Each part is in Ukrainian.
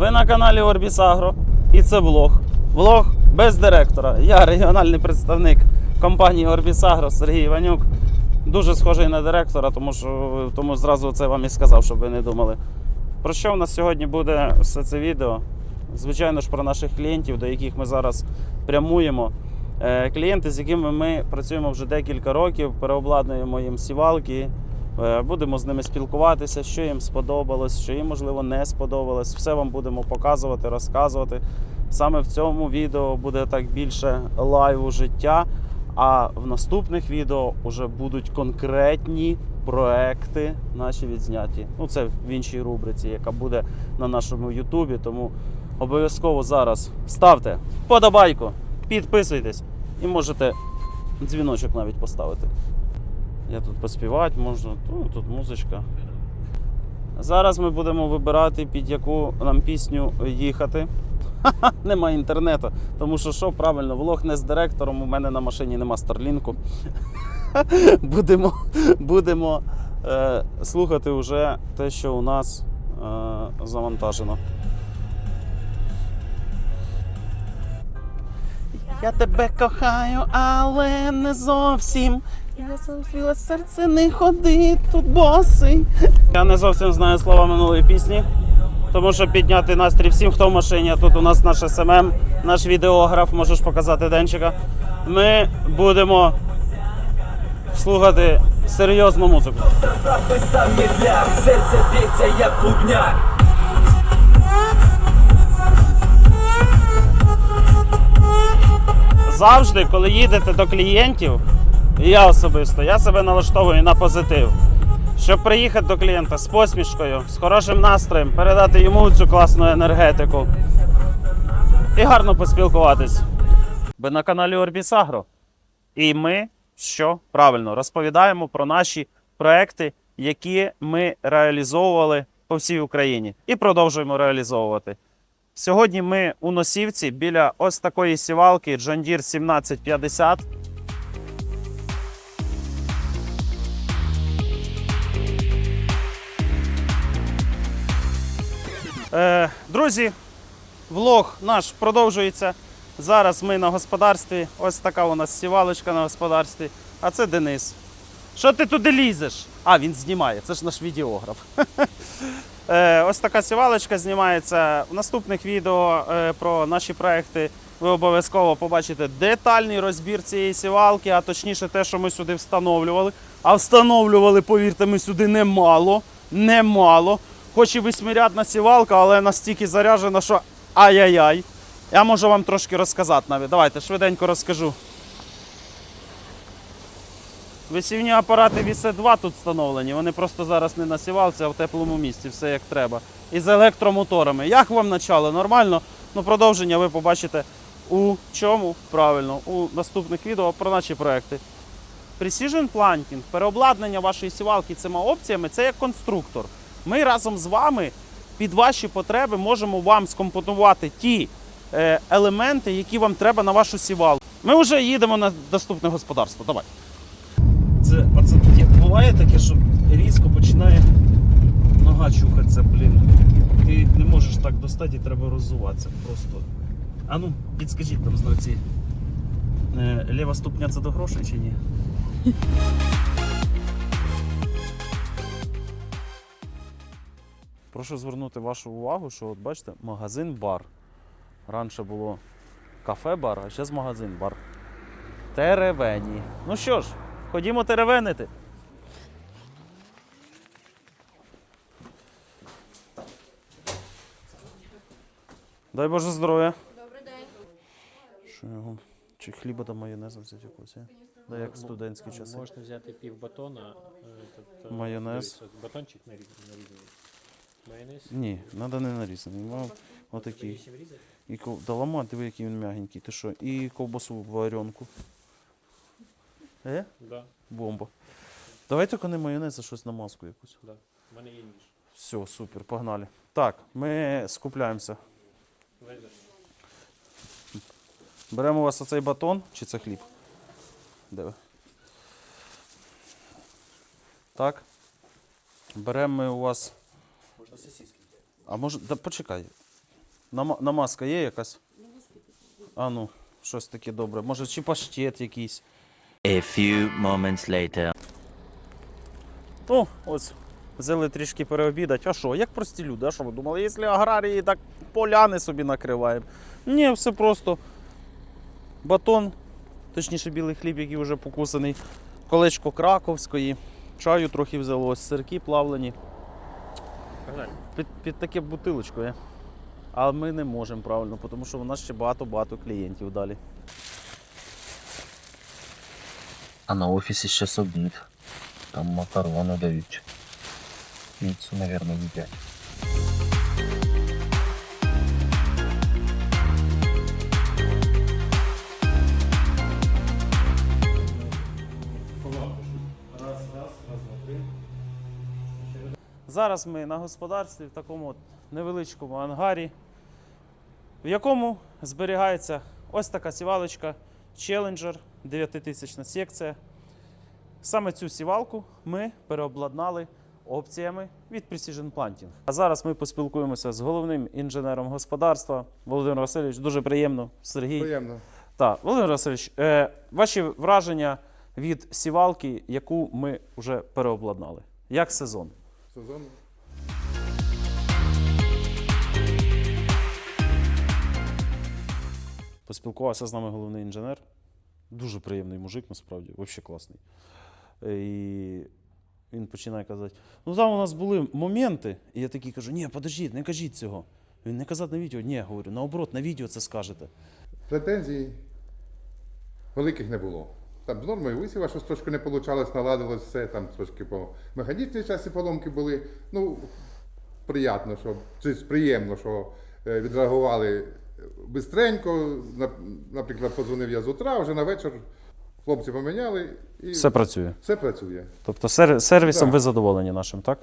Ви на каналі Орбіс Агро і це влог. Влог без директора. Я регіональний представник компанії Орбіс Агро Сергій Іванюк. Дуже схожий на директора, тому що тому зразу це вам і сказав, щоб ви не думали. Про що в нас сьогодні буде все це відео? Звичайно ж, про наших клієнтів, до яких ми зараз прямуємо. Е, Клієнти, з якими ми працюємо вже декілька років, переобладнуємо їм сівалки, будемо з ними спілкуватися, що їм сподобалось, що їм, можливо, не сподобалось. Все вам будемо показувати, розказувати. Саме в цьому відео буде так більше лайву життя. А в наступних відео вже будуть конкретні проекти наші відзняті. Ну, це в іншій рубриці, яка буде на нашому Ютубі. Тому обов'язково зараз ставте вподобайку, підписуйтесь і можете дзвіночок навіть поставити. Я тут поспівати можу, ну, тут музичка. Зараз ми будемо вибирати, під яку нам пісню їхати. Нема інтернету. Тому що що правильно, влог не з директором, у мене на машині нема старлінку. будемо будемо е, слухати вже те, що у нас е, завантажено. Я тебе кохаю, але не зовсім. Я зовсім серце не ходи тут босий. Я не зовсім знаю слова минулої пісні. Тому що підняти настрій всім, хто в машині. Тут у нас наш СММ, наш відеограф, можеш показати Денчика. Ми будемо слухати серйозну музику. Серце б'ється як клубняк Завжди, коли їдете до клієнтів, і я особисто, я себе налаштовую на позитив. Щоб приїхати до клієнта з посмішкою, з хорошим настроєм, передати йому цю класну енергетику і гарно поспілкуватись. Ви на каналі Орбіс Агро. І ми що правильно розповідаємо про наші проекти, які ми реалізовували по всій Україні і продовжуємо реалізовувати. Сьогодні ми у носівці біля ось такої сівалки John Deere 1750. Друзі, влог наш продовжується. Зараз ми на господарстві. Ось така у нас сівалочка на господарстві. А це Денис. Що ти туди лізеш? А, він знімає, це ж наш відеограф. Е, Ось така сівалочка знімається. В наступних відео е, про наші проекти ви обов'язково побачите детальний розбір цієї сівалки, а точніше те, що ми сюди встановлювали. А встановлювали, повірте, ми сюди немало. Немало. Хоч і восьмирядна сівалка, але настільки заряджена, що ай-яй-яй. Я можу вам трошки розказати навіть. Давайте швиденько розкажу. Висівні апарати вісе 2 тут встановлені. Вони просто зараз не на сівалці, а в теплому місці, все як треба. І з електромоторами. Як вам начало? Нормально? Ну, продовження ви побачите у чому? Правильно, у наступних відео про наші проекти. Precision Planting, переобладнання вашої сівалки цими опціями це як конструктор. Ми разом з вами під ваші потреби можемо вам скомпонувати ті е, елементи, які вам треба на вашу сівалку. Ми вже їдемо на доступне господарство. Давай. Це оце таке буває таке, що різко починає нога чухатися, блін. Ти не можеш так достати, і треба роззуватися просто. А ну, підскажіть там знавці. Е, ліва ступня це до грошей чи ні? Прошу звернути вашу увагу, що от бачите, магазин-бар. Раніше було кафе-бар, а зараз магазин-бар. Теревені. Ну що ж, ходімо теревенити. Дай Боже здоров'я. Добрий день. Що його? Чи хліба та майонезу взяти якусь? Да, як студентські часи. Можна взяти пів батона, е, тобто, Майонез. батончик нарізаний. Майонез. Ні, треба не нарізаний. Мав отакий. І ков... Да лама, диви, який він м'ягенький. Ти що? І ковбасу варенку. Е? Да, Бомба. Давай тільки не майонез, а щось на маску якусь. да. У мене є ніж. Все, супер, погнали. Так, ми скупляємося. Беремо у вас оцей батон чи це хліб? Де ви? Так. Беремо ми у вас. Можна сосиски. А може. Да почекай. Нама- намазка є якась? А ну, щось таке добре. Може, чи паштет якийсь. A few moments later. Ну, ось, взяли трішки переобідати. А що, як прості люди? А що ви думали, якщо аграрії так поляни собі накриваємо? Ні, все просто. Батон, точніше білий хліб, який вже покусаний, колечко краковської, чаю трохи взялось, сирки плавлені. Погнали. Під, під таке бутилочко, є. А ми не можемо правильно, тому що у нас ще багато-багато клієнтів далі. А на офісі ще собі. Там макарони дають. Піцу, мабуть, їдять. Зараз ми на господарстві в такому от невеличкому ангарі, в якому зберігається ось така сівалочка Challenger 9000 секція. Саме цю сівалку ми переобладнали опціями від Precision Planting. А зараз ми поспілкуємося з головним інженером господарства Володимир Васильович. Дуже приємно, Сергій. Приємно. Так, Володимир Васильович, е, ваші враження від сівалки, яку ми вже переобладнали. Як сезон? Сезон. Поспілкувався з нами головний інженер. Дуже приємний мужик, насправді, взагалі класний. І він починає казати: ну там у нас були моменти, і я такий кажу: ні, подождіть, не кажіть цього. Він не казав на відео, ні, говорю, наоборот, на відео це скажете. Претензій великих не було. Там з нормою висіва, щось трошки не вийшло, наладилось все, там трошки по механічній часі поломки були. Ну, приємно, що чи приємно, що е, відреагували бистренько. Нап- Наприклад, подзвонив я з утра, вже на вечір хлопці поміняли і Все працює. все працює. Тобто сер- сервісом Да. ви задоволені нашим, так?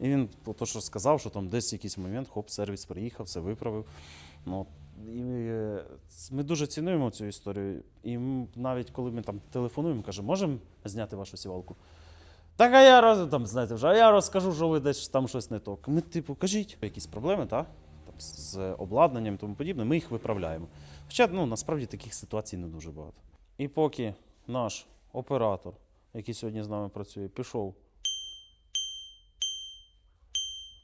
І він то, що сказав, що там десь якийсь момент, хоп, сервіс приїхав, все виправив. Ну, і е, ми дуже цінуємо цю історію. І навіть коли ми там телефонуємо, кажемо, можемо зняти вашу сівалку? Так, а я роз, там, знаєте, вже, а я розкажу, що ви десь там щось не так. Ми, типу, кажіть, якісь проблеми, так? Там, з обладнанням і тому подібне, ми їх виправляємо. Хоча ну, насправді таких ситуацій не дуже багато. І поки наш оператор, який сьогодні з нами працює, пішов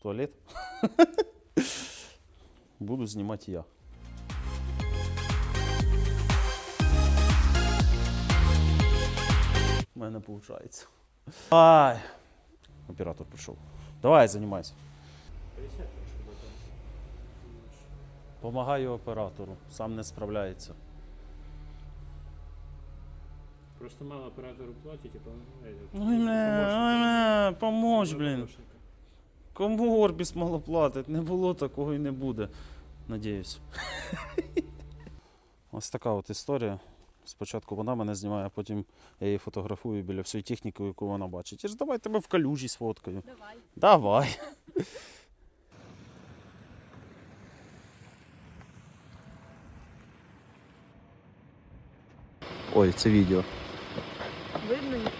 туалет, буду знімати я. Мене виходить. Ай. Оператор прийшов. Давай, займайся. Помагаю оператору, сам не справляється. Просто мало оператору платять, і помогает. Ой, бля, помощ, блін. Кому Орбіс мало платить? Не було такого і не буде. Надіюсь. Ось така от історія. Спочатку вона мене знімає, а потім я її фотографую біля всієї техніки, яку вона бачить. Я ж давай тебе в калюжі сфоткаю. Давай. Давай. Ой, це відео. Видно?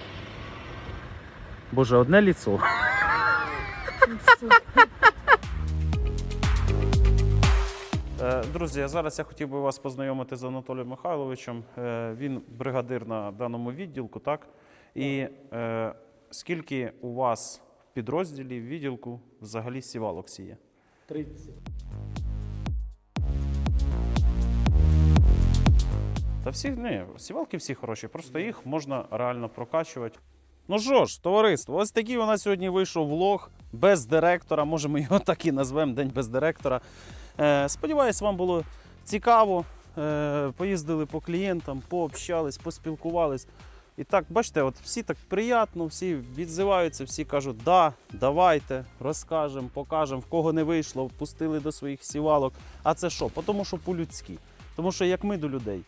Боже, одне ліцо. Друзі, а зараз я хотів би вас познайомити з Анатолієм Михайловичем. Е, Він бригадир на даному відділку, так? І е, скільки у вас в підрозділі, відділку взагалі сівалок сіє? 30. Та всі не, сівалки всі хороші, просто їх можна реально прокачувати. Ну що ж, товариство, ось такий у нас сьогодні вийшов влог без директора. Може, ми його так і назвемо День без директора. Е, сподіваюсь, вам було цікаво. Е, поїздили по клієнтам, пообщались, поспілкувались. І так, бачите, от всі так приємно, всі відзиваються, всі кажуть, да, давайте, розкажемо, покажемо, в кого не вийшло, впустили до своїх сівалок. А це що? Тому що по-людськи. Тому що як ми до людей,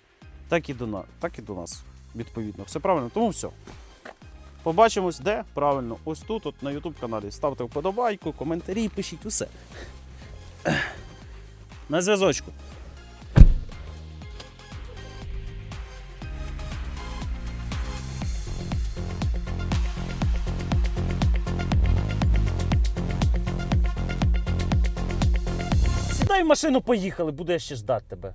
так і до нас, так і до нас, відповідно. Все правильно. Тому все. Побачимось, де? Правильно, ось тут, от на YouTube каналі. Ставте вподобайку, коментарі, пишіть усе. На зв'язочку. Сідай в машину, поїхали, буду я ще ждати тебе.